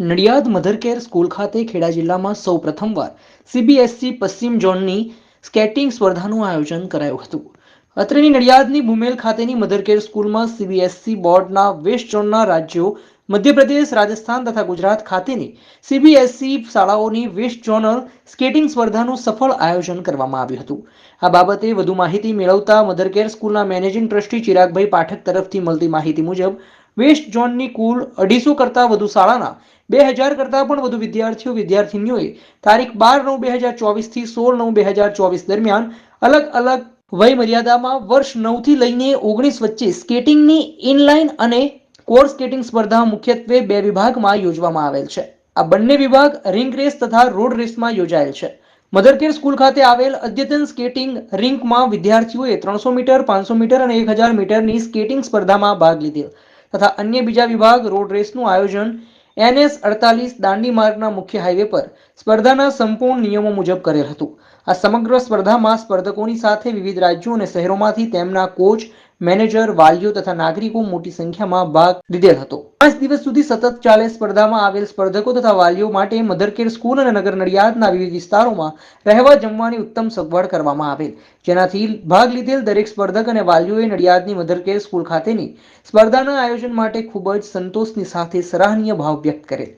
Nadiad મધરકેર school ખાતે ખેડા જિલ્લામાં સૌ પ્રથમવાર સીબીએસસી પશ્ચિમ ઝોનની સ્કેટિંગ સ્પર્ધાનું આયોજન કરાયું હતું. અત્રેની નડિયાદની ભૂમેલ ખાતેની મધરકેર સ્કૂલમાં સીબીએસસી બોર્ડના વેસ્ટ ઝોનના રાજ્યો મધ્યપ્રદેશ, રાજસ્થાન તથા ગુજરાત ખાતેની સીબીએસસી શાળાઓની વેસ્ટ ઝોનલ સ્કેટિંગ સ્પર્ધાનું સફળ આયોજન કરવામાં આવ્યું હતું. આ બાબતે વધુ માહિતી મેળવતા મધર કેર સ્કૂલના મેનેજિંગ ટ્રસ્ટી ચિરાગભાઈ પાઠક તરફથી મળતી માહિતી મુજબ, વેસ્ટ ઝોનની કુલ અઢીસો કરતાં વધુ શાળાના બે હજાર કરતાં પણ વધુ વિદ્યાર્થીઓ, વિદ્યાર્થીનીઓએ તારીખ બાર નવ બે હજાર ચોવીસથી સોળ નવ બે હજાર ચોવીસ દરમિયાન અલગ અલગ વય મર્યાદામાં વર્ષ નવથી લઈને ઓગણીસ વચ્ચે સ્કેટિંગની ઇનલાઇન અને કોર સ્કેટિંગ સ્પર્ધા મુખ્યત્વે બે વિભાગમાં યોજવામાં આવેલ છે. આ બંને વિભાગ રિંગ રેસ તથા રોડ રેસમાં યોજાયેલ છે. મધરકેર સ્કૂલ ખાતે આવેલ અદ્યતન સ્કેટિંગ રિંકમાં વિદ્યાર્થીઓએ ત્રણસો મીટર, પાંચસો મીટર અને એક હજાર મીટરની સ્કેટિંગ સ્પર્ધામાં ભાગ લીધેલ. તથા અન્ય બીજા વિભાગ રોડ રેસનું આયોજન એનએસ અડતાલીસ દાંડી માર્ગના મુખ્ય હાઈવે પર સ્પર્ધાના સંપૂર્ણ નિયમો મુજબ કરેલ હતું. આ સમગ્ર સ્પર્ધામાં સ્પર્ધકોની સાથે વિવિધ રાજ્યો અને શહેરોમાંથી તેમના કોચ મેનેજર, વાલીઓ તથા નાગરિકો મોટી સંખ્યામાં ભાગ લીધેલ હતો. પાંચ દિવસ સુધી સતત ચાલે સ્પર્ધામાં આવેલ સ્પર્ધકો તથા વાલીઓ માટે મધરકેર સ્કૂલ અને નગર નડિયાદના વિવિધ વિસ્તારોમાં રહેવા જમવાની ઉત્તમ સગવડ કરવામાં આવેલ. જેનાથી ભાગ લીધેલ દરેક સ્પર્ધક અને વાલીઓએ નડિયાદની મધરકેર સ્કૂલ ખાતેની સ્પર્ધાના આયોજન માટે ખૂબ જ સંતોષની સાથે સરાહનીય ભાવ વ્યક્ત કરેલ.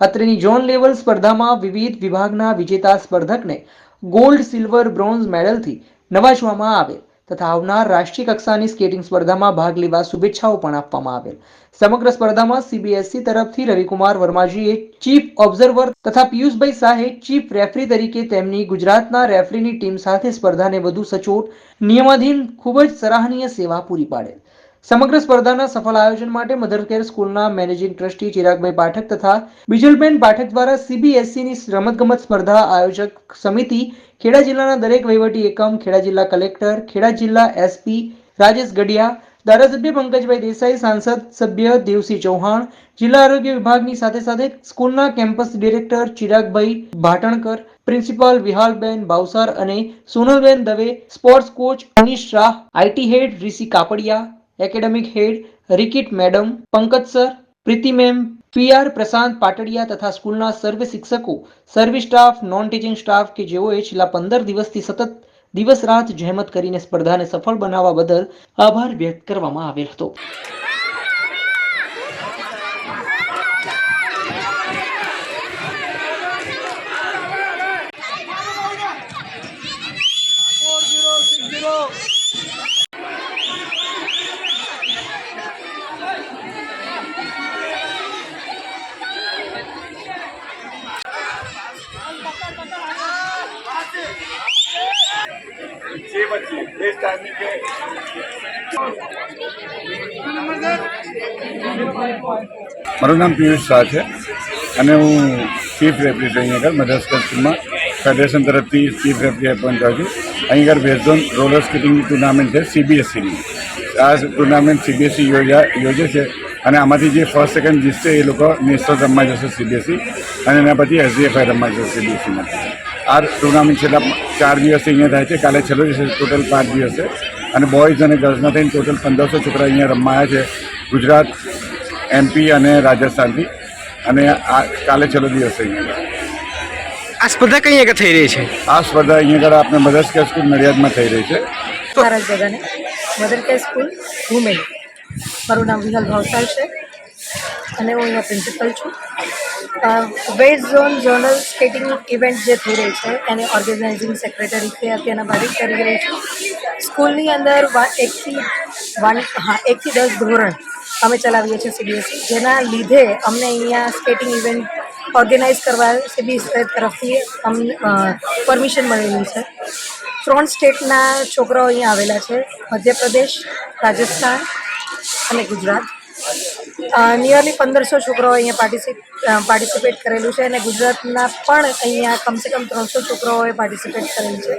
અત્રેની ઝોન લેવલ સ્પર્ધામાં વિવિધ વિભાગના વિજેતા સ્પર્ધકને ગોલ્ડ સિલ્વર બ્રોન્ઝ મેડલથી નવાજવામાં આવેલ. તથા આવનાર રાષ્ટ્રીય કક્ષાની સ્કેટિંગ સ્પર્ધામાં ભાગ લેવા શુભેચ્છાઓ પણ આપવામાં આવેલ. સમગ્ર સ્પર્ધામાં સીબીએસઈ તરફથી રવિકુમાર વર્માજીએ ચીફ ઓબ્ઝર્વર તથા પિયુષભાઈ શાહે ચીફ રેફરી તરીકે તેમની ગુજરાતના રેફરીની ટીમ સાથે સ્પર્ધાને વધુ સચોટ, નિયમાધીન, ખૂબ જ સરાહનીય સેવા પૂરી પાડેલ. સમગ્ર સ્પર્ધાના સફળ આયોજન માટે મધરકેર સ્કૂલના મેનેજિંગ ટ્રસ્ટી ચિરાગભાઈ પાઠક તથા બિજલબેન પાઠક દ્વારા સીબીએસઈની રમતગમત સ્પર્ધા આયોજક સમિતિ, ખેડા જિલ્લાના દરેક વહીવટી એકમ, ખેડા જિલ્લા કલેક્ટર, ખેડા જિલ્લા એસપી રાજેશ ગઢિયા, ધારાસભ્ય પંકજભાઈ દેસાઈ, સાંસદ સભ્ય દેવસિંહ ચૌહાણ, જિલ્લા આરોગ્ય વિભાગની સાથે સાથે સ્કૂલના કેમ્પસ ડિરેક્ટર ચિરાગભાઈ ભાટણકર, પ્રિન્સિપાલ વિહાલબેન ભાવસાર અને સોનલબેન Dave, sports coach Anish Shah, IT head Rishi Kapadia academic head Rikit madam, Pankaj sir, Preeti ma'am PR Prashant Patadia તથા સ્કૂલના સર્વે શિક્ષકો, service staff, non teaching staff કે જેઓએ છેલ્લા પંદર દિવસથી સતત દિવસ રાત જહેમત કરીને સ્પર્ધાને સફળ બનાવવા બદલ આભાર વ્યક્ત કરવામાં આવેલ હતો. જે બચ્ચી इस टाइमिंग के મારું નામ પિયુષ શાહ છે અને હું ચીફ રેફરી છું અહીં આગળ મધરસ્કર સ્કૂલમાં ફેડરેશન તરફથી ચીફ રેફરી એપોઇન્ટ થયો છું અહીં આગળ વેસ્ટઝોન રોલર સ્કેટિંગની ટુર્નામેન્ટ છે સીબીએસસીની આ ટુર્નામેન્ટ સીબીએસસી યોજા યોજે છે અને આમાંથી જે ફર્સ્ટ સેકન્ડ જીતશે એ લોકો નેશનલ રમવા જશે સીબીએસસી અને એના પછી એસડીએફઆઈ રમવા જશે સીબીએસસીમાં આ ટુર્નામેન્ટ છેલ્લા ચાર દિવસથી અહીંયા થાય છે. કાલે છેલ્લો દિવસ ટોટલ પાંચ દિવસ છે. અને બોયઝ અને ગર્લ્સના થઈને ટોટલ પંદરસો છોકરા અહીંયા રમવા આવ્યા છે. ગુજરાત એમપી અને રાજસ્થાનથી. અને આ કાલે છેલ્લો દિવસ અહીંયા. આ સ્પર્ધા કઈ આગળ થઈ રહી છે? આ સ્પર્ધા અહીંયા આગળ આપણે મધર્સ કેર સ્કૂલ નડિયાદમાં થઈ રહી છે. મારા જગાને. મધર કેર સ્કૂલ વુમેન મારું નામ વિહલ ભાવસાર છે. અને હું અહીંયા પ્રિન્સિપલ છું. West zone zonal skating event જે થઈ રહી છે, એને ઓર્ગેનાઇઝિંગ સેક્રેટરી અત્યારના બારીક કરી રહી છું. સ્કૂલની અંદર એકથી વન, હા, એકથી દસ ધોરણ અમે ચલાવીએ છીએ સીબીએસસી જેના લીધે અમને અહીંયા સ્કેટિંગ ઇવેન્ટ ઓર્ગેનાઇઝ કરવા સીબીએસઈ તરફથી અમને પરમિશન મળેલી છે. ત્રણ સ્ટેટના છોકરાઓ અહીંયા આવેલા છે. મધ્યપ્રદેશ, રાજસ્થાન અને ગુજરાત. નિયરલી પંદરસો છોકરાઓ અહીંયા પાર્ટિસિપ પાર્ટિસિપેટ કરેલું છે અને ગુજરાતના પણ અહીંયા કમસે કમ ત્રણસો છોકરાઓએ પાર્ટિસિપેટ કરેલું છે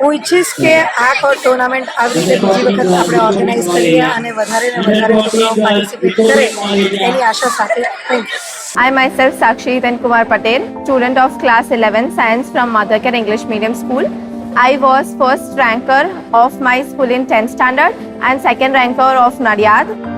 હું ઈચ્છીશ કે આ ટુર્નામેન્ટ આવી રીતે બીજી વખત આપણે ઓર્ગેનાઇઝ કરીએ અને વધારે ને વધારે છોકરાઓ પાર્ટિસિપેટ કરે એની આશા સાથે thank you I myself Sakshi Kumar Patel, student of class 11 science from Mothercare English Medium School. I was first ranker of my school in 10th standard and second ranker of Nadiad.